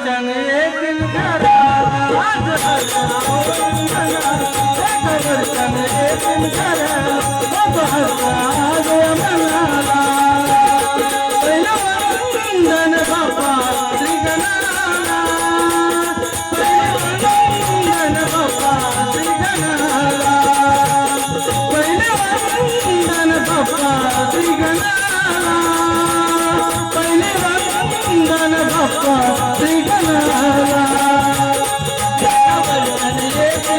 वचन येतील घरा वचन येतील घरा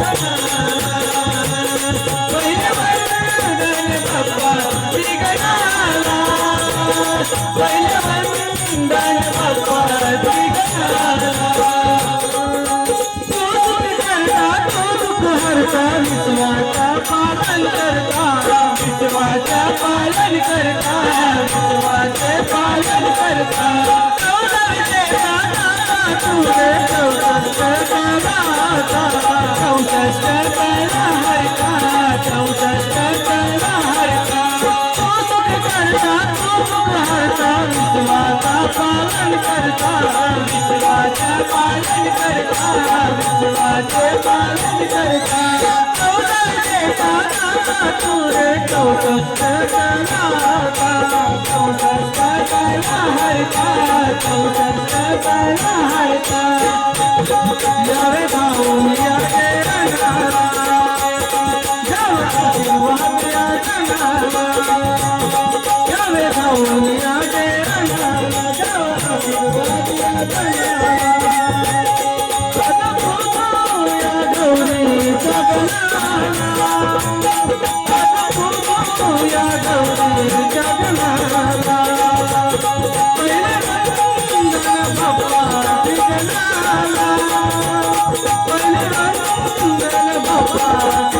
Yeah. पालन करता विश्वाचे पालन करता विश्वाचे पालन करता तुरे चौसष्ट कलाता चौसष्ट कला हरता चौसष्ट कला हरता 我。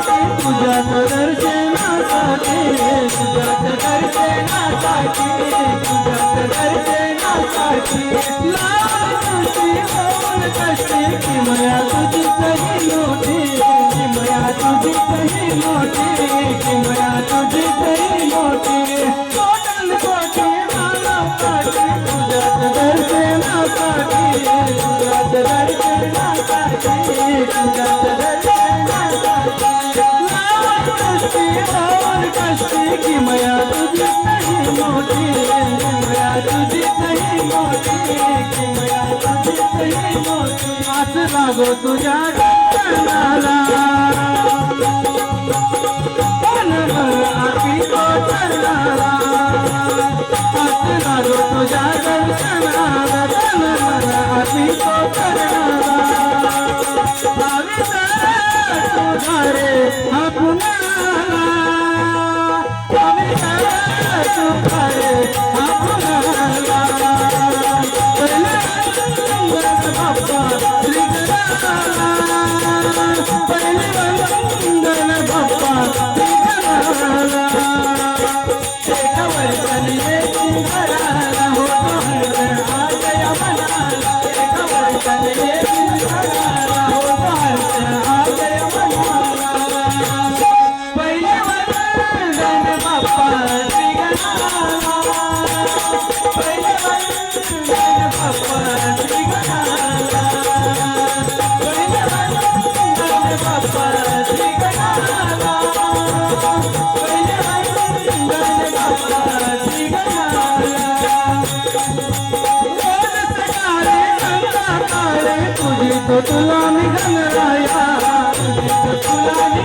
पूजा दर्शन गो तुझ्या चरणाला आरती गो चरणाला गो तुझ्या दर्शनाला. चरणाला आरती गो चरणाला भावित रे हा Oh, my God.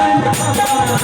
बाबा